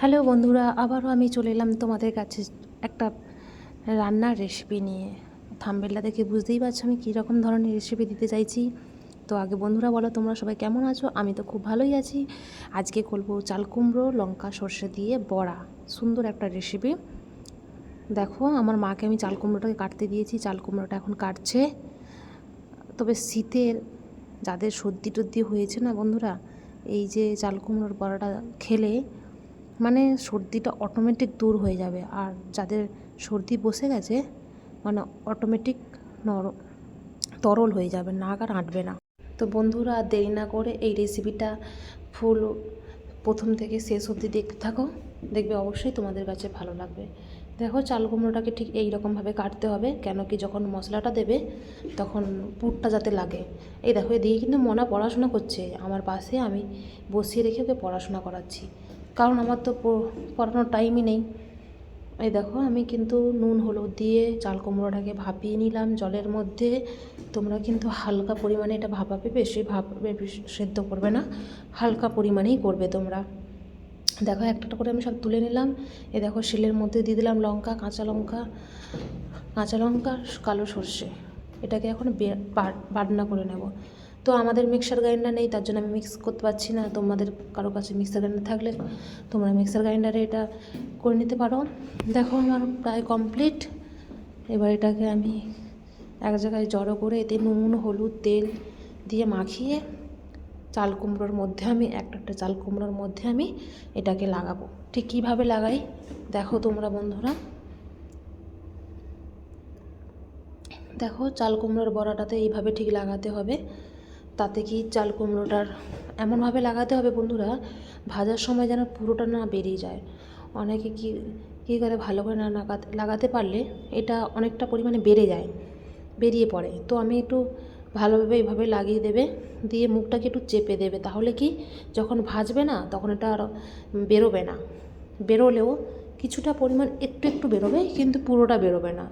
Hello বন্ধুরা, আবারও আমি চলে এলাম তোমাদের কাছে একটা রান্নার রেসিপি নিয়ে। থাম্বেলটা দেখে বুঝতেই পারছ আমি কীরকম ধরনের রেসিপি দিতে চাইছি। তো আগে বন্ধুরা বলো, তোমরা সবাই কেমন আছো? আমি তো খুব ভালোই আছি। আজকে করব চাল কুমড়ো, লঙ্কা, সর্ষে দিয়ে বড়া। সুন্দর একটা রেসিপি দেখো, আমার মাকে আমি চাল কুমড়োটাকে কাটতে দিয়েছি, চাল কুমড়োটা এখন কাটছে। তবে শীতের যাদের সর্দি টর্দি হয়েছে না বন্ধুরা, এই যে চাল কুমড়োর বড়াটা খেলে মানে সর্দিটা অটোমেটিক দূর হয়ে যাবে। আর যাদের সর্দি বসে গেছে মানে অটোমেটিক নর, তরল হয়ে যাবে, নাক আর আঁটবে না। তো বন্ধুরা, দেরি না করে এই রেসিপিটা ফুল প্রথম থেকে শেষ অবধি দেখতে থাকো। দেখবে অবশ্যই তোমাদের কাছে ভালো লাগবে। দেখো, চাল কুমড়োটাকে ঠিক এই রকমভাবে কাটতে হবে, কেন কি যখন মশলাটা দেবে, তখন পুরটা যাতে লাগে। এই দেখো, এদিকে কিন্তু মনা পড়াশোনা করছে। আমার পাশে আমি বসিয়ে রেখে ওকে পড়াশোনা করাচ্ছি। কারণ আমার তো পড়ানোর টাইমই নেই। এই দেখো, আমি কিন্তু নুন, হলুদ দিয়ে চাল কুমড়োটাকে ভাপিয়ে নিলাম জলের মধ্যে। তোমরা কিন্তু হালকা পরিমাণে এটা ভাপাবে বেশি ভাপ বেশি সেদ্ধ করবে না। হালকা পরিমাণেই করবে তোমরা। দেখো একটা করে আমি সব তুলে নিলাম। এ দেখো, শিলের মধ্যে দিয়ে দিলাম লঙ্কা, কাঁচা লঙ্কা কাঁচা লঙ্কা, কালো সর্ষে। এটাকে এখন বাটনা করে নেব। তো আমাদের মিক্সার গ্রাইন্ডার নেই, তার জন্য আমি মিক্স করতে পারছি না। তোমাদের কারও কাছে মিক্সার গ্রাইন্ডার থাকলে তোমরা মিক্সার গ্রাইন্ডারে এটা করে নিতে পারো। দেখো আমার প্রায় কমপ্লিট এবার এটাকে আমি এক জায়গায় জড়ো করে এতে নুন, হলুদ, তেল দিয়ে মাখিয়ে চাল কুমড়োর মধ্যে আমি, একটা একটা চাল কুমড়োর মধ্যে আমি এটাকে লাগাবো। ঠিক কীভাবে লাগাই? দেখো তোমরা বন্ধুরা। দেখো চাল কুমড়োর বড়াটাতে এইভাবে ঠিক লাগাতে হবে। তাতে কি চাল কুমড়োটার এমনভাবে লাগাতে হবে বন্ধুরা? ভাজার সময় যেন পুরোটা না বেরিয়ে যায়। অনেকে কি, কী করে ভালো করে না লাগাতে লাগাতে পারলে এটা অনেকটা পরিমাণে বেড়ে যায়, বেরিয়ে পড়ে। তো আমি একটু ভালোভাবে এইভাবে লাগিয়ে দেবে, দিয়ে মুখটাকে একটু চেপে দেবে। তাহলে কি যখন ভাজবে না, তখন এটা আর বেরোবে না। বেরোলেও কিছুটা পরিমাণ একটু একটু বেরোবে, কিন্তু পুরোটা বেরোবে না।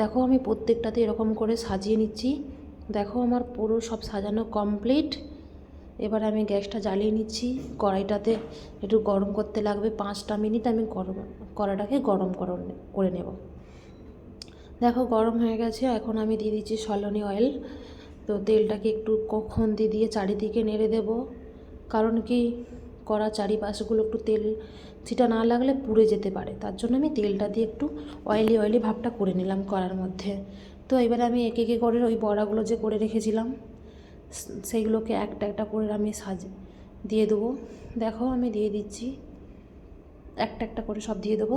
দেখো আমি প্রত্যেকটাতে এরকম করে সাজিয়ে নিচ্ছি। দেখো আমার পুরো সব সাজানো কমপ্লিট এবার আমি গ্যাসটা জ্বালিয়ে নিচ্ছি, কড়াইটাতে একটু গরম করতে লাগবে। পাঁচটা মিনিট আমি গরম কড়াটাকে গরম করো- নেব। দেখো গরম হয়ে গেছে, এখন আমি দিয়ে দিচ্ছি সলনি অয়েল তো তেলটাকে একটু কখন দিয়ে দিয়ে চারিদিকে নেড়ে দেব। কারণ কি, কড়া চারিপাশগুলো একটু তেল ছিটা না লাগলে পুড়ে যেতে পারে। তার জন্য আমি তেলটা দিয়ে একটু অয়েলি অয়েলি ভাবটা করে নিলাম কড়ার মধ্যে। তো এবারে আমি একে একে করে ওই বড়াগুলো যে করে রেখেছিলাম সেইগুলোকে একটা একটা করে আমি সাজ, দিয়ে দেবো। দেখো আমি দিয়ে দিচ্ছি, একটা একটা করে সব দিয়ে দেবো।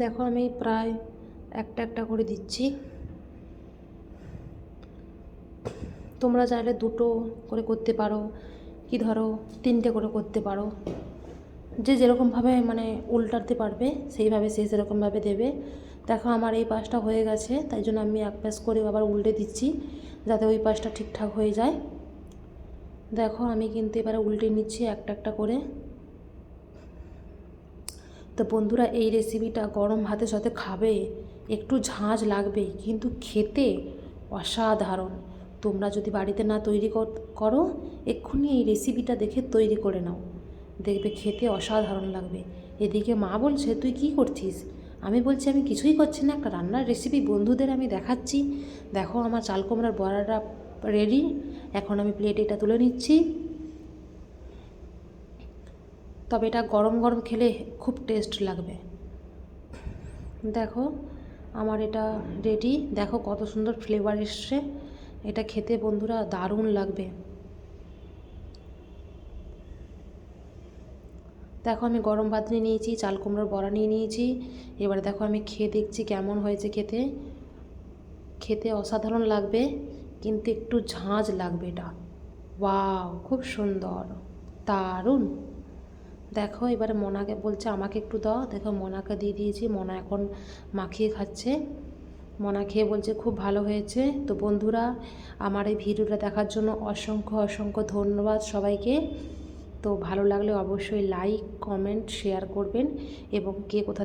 দেখো আমি প্রায় একটা একটা করে দিচ্ছি। তোমরা চাইলে দুটো করে করতে পারো। কি ধরো তিনটে করে করতে পারো। যে যেরকমভাবে মানে উল্টাতে পারবে, সেইভাবে সে সেরকমভাবে দেবে। দেখো আমার এই পাশটা হয়ে গেছে, তাই জন্য আমি এক পাশ করে আবার উল্টে দিচ্ছি, যাতে ওই পাশটা ঠিকঠাক হয়ে যায়। দেখো আমি কিন্তু এবারে উল্টে নিচ্ছি একটা একটা করে। তো বন্ধুরা, এই রেসিপিটা গরম ভাতের সাথে খাবে, একটু ঝাঁঝ লাগবেই কিন্তু খেতে অসাধারণ। তোমরা যদি বাড়িতে না তৈরি কর- এক্ষুনি এই রেসিপিটা দেখে তৈরি করে নাও। দেখবে খেতে অসাধারণ লাগবে। এদিকে মা বলছে, তুই কি করছিস? আমি বলছি, আমি কিছুই করছি না, একটা রান্নার রেসিপি বন্ধুদের আমি দেখাচ্ছি। দেখো, আমার চাল কুমড়ার বড়াটা রেডি এখন আমি প্লেটে এটা তুলে নিচ্ছি। তবে এটা গরম গরম খেলে খুব টেস্ট লাগবে। দেখো, আমার এটা রেডি দেখো, কত সুন্দর ফ্লেভার এসছে। এটা খেতে বন্ধুরা দারুণ লাগবে। দেখো আমি গরম ভাত নিয়ে নিয়েছি, চাল কুমড়োর বড়া নিয়ে নিয়েছি। এবারে দেখো আমি খেয়ে দেখছি কেমন হয়েছে খেতে। খেতে অসাধারণ লাগবে, কিন্তু একটু ঝাঁঝ লাগবে এটা। ওয়াও, খুব সুন্দর, দারুণ। দেখো এবারে মোনাকে বলছে আমাকে একটু দাও। দেখো মোনাকে দিয়ে দিয়েছি, মোনা এখন মাখিয়ে খাচ্ছে। মোনা খেয়ে বলছে, খুব ভালো হয়েছে। তো বন্ধুরা, আমার এই ভিডিওটা দেখার জন্য অসংখ্য অসংখ্য ধন্যবাদ সবাইকে। তো ভালো লাগলে অবশ্যই লাইক কমেন্ট শেয়ার করবেন এবং কে কোথা